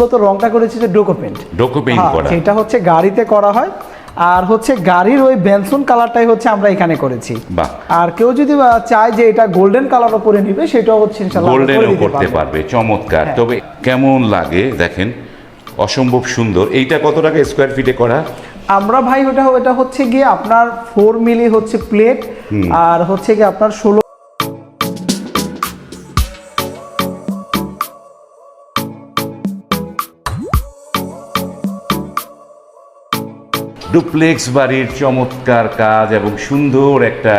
মূলত রংটা করেছি যে ডোকো পেন্ট ডোকো পেইন্ট করা। সেটা হচ্ছে গাড়িতে করা হয়। আর হচ্ছে গাড়ির ওই বেনসন কালারটাই হচ্ছে আমরা এখানে করেছি। বাহ। আর কেউ যদি চায় যে এটা গোল্ডেন কালার উপরে নিবে সেটাও হচ্ছে ইনশাআল্লাহ গোল্ডেনও করতে পারবে। চমৎকার। হ্যাঁ। তবে কেমন লাগে দেখেন অসম্ভব সুন্দর। এইটা কত টাকা স্কোয়ার ফিটে করা? আমরা ভাই ওটা ওটা হচ্ছে গিয়ে আপনার ফোর মিলি হচ্ছে প্লেট আর হচ্ছে গিয়ে আপনার ষোলো ডুপ্লেক্স বাড়ির চমৎকার কাজ এবং সুন্দর একটা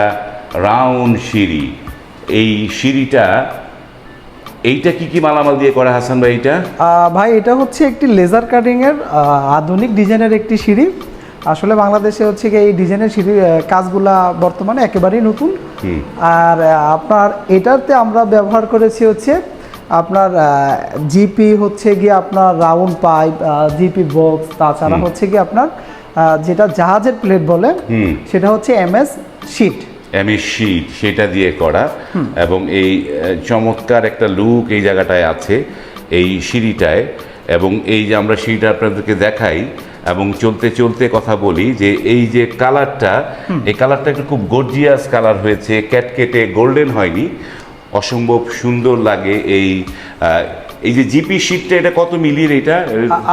রাউন্ড সিঁড়ি। এই সিঁড়িটা এইটা কি কি মালামাল দিয়ে করা হাসান ভাই এটা ভাই এটা হচ্ছে একটি লেজার কাটিং এর আধুনিক ডিজাইনের একটি সিঁড়ি। আসলে বাংলাদেশে হচ্ছে গিয়ে এই ডিজাইনের সিঁড়ি কাজগুলা বর্তমানে একেবারেই নতুন। আর আপনার এটাতে আমরা ব্যবহার করেছি হচ্ছে আপনার জিপি হচ্ছে গিয়ে আপনার রাউন্ড পাইপ জিপি বক্স তাছাড়া হচ্ছে গিয়ে আপনার যেটা জাহাজের প্লেট বলে। সেটা হচ্ছে এমএস শিট এমএ শিট সেটা দিয়ে করা। এবং এই চমৎকার একটা লুক এই জায়গাটায় আছে এই সিঁড়িটায়। এবং এই যে আমরা সিঁড়িটা আপনাদেরকে দেখাই এবং চলতে চলতে কথা বলি যে এই যে কালারটা এই কালারটা একটু খুব গর্জিয়াস কালার হয়েছে ক্যাটকেটে গোল্ডেন হয়নি। অসম্ভব সুন্দর লাগে এই এই যে জিপি শীটটা এটা কত মিলির এটা?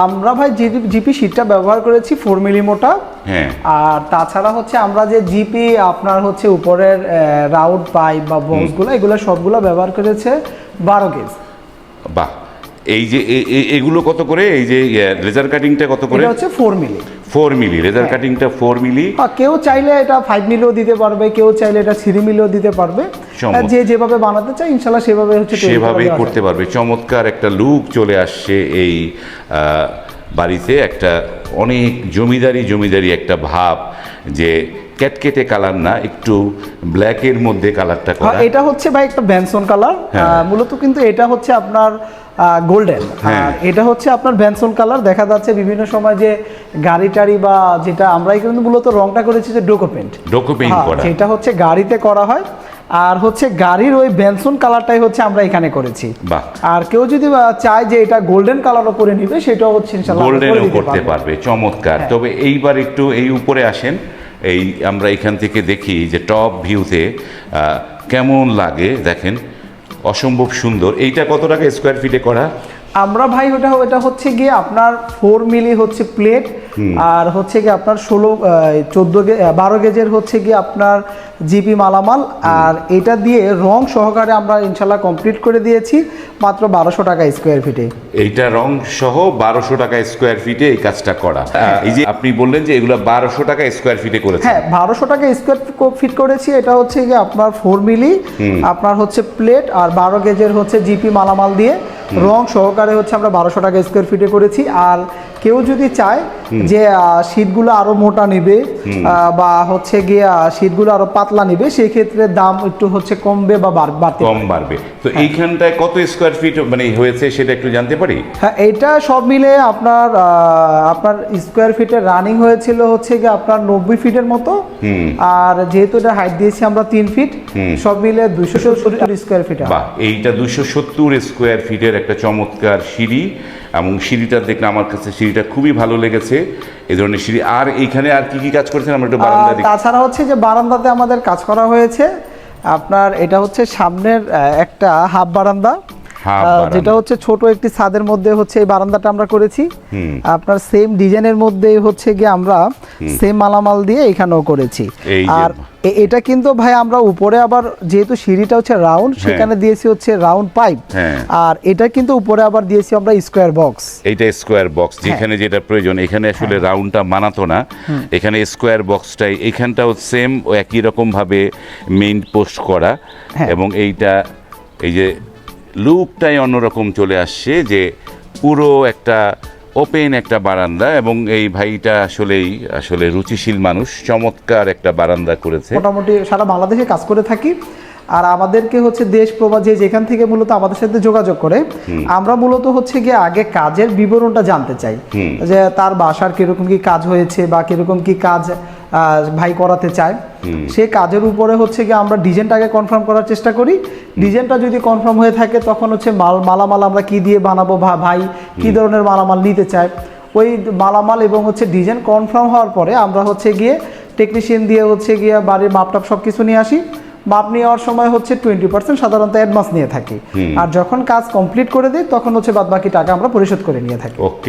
আমরা ভাই জিপি শীটটা ব্যবহার করেছি ফোর মিলি মোটা। হ্যাঁ। আর তাছাড়া হচ্ছে আমরা যে জিপি আপনার হচ্ছে উপরের রাউট পাইপ বা বক্সগুলো এগুলো সবগুলো ব্যবহার করেছে বারো গেজ বাহ। এই যে এ- এ- এগুলো কত করে? এই যে লেজার কাটিংটা কত করে? হচ্ছে four milli four milli laser কাটিংটা ফোর মিলি কেউ চাইলে এটা ফাইভ মিলিও দিতে পারবে কেউ চাইলে এটা থ্রি মিলিও দিতে পারবে। যে যেভাবে বানাতে চায় ইনশাল্লাহ সেভাবে হচ্ছে সেভাবেই করতে পারবে। চমৎকার একটা লুক চলে আসছে এই বাড়িতে। একটা অনেক জমিদারি জমিদারি একটা ভাব যে ক্যাটকেটে কালার না একটু ব্ল্যাক এর মধ্যে কালারটা। হ্যাঁ, করা। এটা হচ্ছে ভাই একটা ব্যানসন কালার। মূলত কিন্তু এটা হচ্ছে আপনার গোল্ডেন হ্যাঁ। আর এটা হচ্ছে আপনার ব্যানসন কালার দেখা যাচ্ছে বিভিন্ন সময় যে গাড়ি টাড়ি বা যেটা আমরা কিন্তু মূলত রংটা করেছি যে ডোকো পেন্ট ডোকো পেইন্ট হ্যাঁ, করা। সেটা হচ্ছে গাড়িতে করা হয়। আর হচ্ছে গাড়ির ওই বেনসন কালারটাই হচ্ছে আমরা এখানে করেছি। বাহ। আর কেউ যদি চায় যে এটা গোল্ডেন কালার উপরে নিবে সেটাও হচ্ছে ইনশাআল্লাহ গোল্ডেনও করতে পারবে। চমৎকার। তবে এইবার একটু এই উপরে আসেন। এই আমরা এখান থেকে দেখি যে টপ ভিউতে কেমন লাগে, দেখেন, অসম্ভব সুন্দর। এইটা কত টাকা স্কোয়ার ফিটে করা? আমরা ভাই ওটা ওটা হচ্ছে গিয়ে আপনার ফোর মিলি হচ্ছে প্লেট আর হচ্ছে গিয়ে আপনার ষোলো চোদ্দ বারো গেজের হচ্ছে গিয়ে আপনার জিপি মালামাল আর এটা দিয়ে রং সহকারে আমরা ইনশাল্লাহ কমপ্লিট করে দিয়েছি মাত্র বারোশো টাকা স্কোয়ার ফিটে এইটা রং সহ বারোশো টাকা স্কোয়ার ফিটে এই কাজটা করা। এই যে আপনি বললেন যে এগুলো বারোশো টাকা স্কোয়ার ফিটে করেছে হ্যাঁ বারোশো টাকা স্কোয়ার ফিট করেছি এটা হচ্ছে গিয়ে আপনার ফোর মিলি আপনার হচ্ছে প্লেট আর বারো গেজের হচ্ছে জিপি মালামাল দিয়ে রং সহকারে হচ্ছে আমরা বারোশো টাকা স্কোয়ার ফিটে করেছি। আর কেউ যদি চায় যে আহ, শীটগুলো আরও মোটা নেবে বা হচ্ছে গিয়ে আহ, শীটগুলো আরও পাতলা নেবে সেই ক্ষেত্রে দাম একটু হচ্ছে কমবে বা বাড়- বাড়তে কম বাড়বে। তো এইখানটায় কত স্কোয়ার ফিট মানে হয়েছে সেটা একটু জানতে পারি? হ্যাঁ এটা সব মিলে আপনার আপনার স্কোয়ার ফিটের রানিং হয়েছিল হচ্ছে গিয়ে আপনার নব্বই ফিটের মতো। আর যেহেতু এটা হাইট দিয়েছি আমরা তিন ফিট সব মিলে দুশো সত্তর স্কোয়ার ফিট বাহ এইটা দুশো সত্তর স্কোয়ার ফিটের একটা চমৎকার সিঁড়ি এবং সিঁড়িটা দেখলে আমার কাছে সিঁড়িটা খুবই ভালো লেগেছে। এই ধরনের সিঁড়ি। আর এইখানে আর কি কি কাজ করেছেন? আমরা একটু বারান্দা তাছাড়া হচ্ছে যে বারান্দাতে আমাদের কাজ করা হয়েছে। আপনার এটা হচ্ছে সামনের একটা হাফ বারান্দা। যেটা হচ্ছে ছোট একটি ছাদের মধ্যে হচ্ছে এই বারান্দাটা আমরা করেছি। আপনার সেম ডিজাইনের মধ্যে হচ্ছে গিয়ে আমরা সেম মালামাল দিয়ে এখানেও করেছি। আর এটা কিন্তু ভাই আমরা উপরে আবার যেহেতু সিঁড়িটা হচ্ছে রাউন্ড সেখানে দিয়েছি হচ্ছে রাউন্ড পাইপ হ্যাঁ। আর এটা কিন্তু উপরে আবার দিয়েছি আমরা স্কোয়ার বক্স এটা স্কোয়ার বক্স যেখানে যেটা প্রয়োজন এখানে আসলে রাউন্ডটা মানাতো না। এখানে স্কোয়ার বক্সটাই এখানটাও সেম একই রকম ভাবে মেইন পোস্ট করা। হ্যাঁ। এবং এইটা এই যে লুকটাই অন্যরকম চলে আসছে যে পুরো একটা ওপেন একটা বারান্দা এবং এই ভাইটা আসলেই আসলে রুচিশীল মানুষ চমৎকার একটা বারান্দা করেছে। মোটামুটি সারা বাংলাদেশে কাজ করে থাকি। আর আমাদেরকে হচ্ছে দেশ প্রবাস যে যেখান থেকে মূলত আমাদের সাথে যোগাযোগ করে আমরা মূলত হচ্ছে গিয়ে আগে কাজের বিবরণটা জানতে চাই। যে তার বাসার কীরকম কি কাজ হয়েছে বা কীরকম কি কাজ ভাই করাতে চায়। সে কাজের উপরে হচ্ছে গিয়ে আমরা ডিজাইনটাকে কনফার্ম করার চেষ্টা করি। ডিজাইনটা যদি কনফার্ম হয়ে থাকে তখন হচ্ছে মাল মালামাল আমরা কি দিয়ে বানাবো ভাই কি ধরনের মালামাল নিতে চায়। ওই মালামাল এবং হচ্ছে ডিজাইন কনফার্ম হওয়ার পরে আমরা হচ্ছে গিয়ে টেকনিশিয়ান দিয়ে হচ্ছে গিয়ে বাড়ির মাপটাপ সব কিছু নিয়ে আসি। মাপ নেওয়ার সময় হচ্ছে টোয়েন্টি পার্সেন্ট সাধারণত অ্যাডভান্স নিয়ে থাকি। আর যখন কাজ কমপ্লিট করে দিই তখন হচ্ছে বাদ বাকি টাকা আমরা পরিশোধ করে নিয়ে থাকি। ওকে।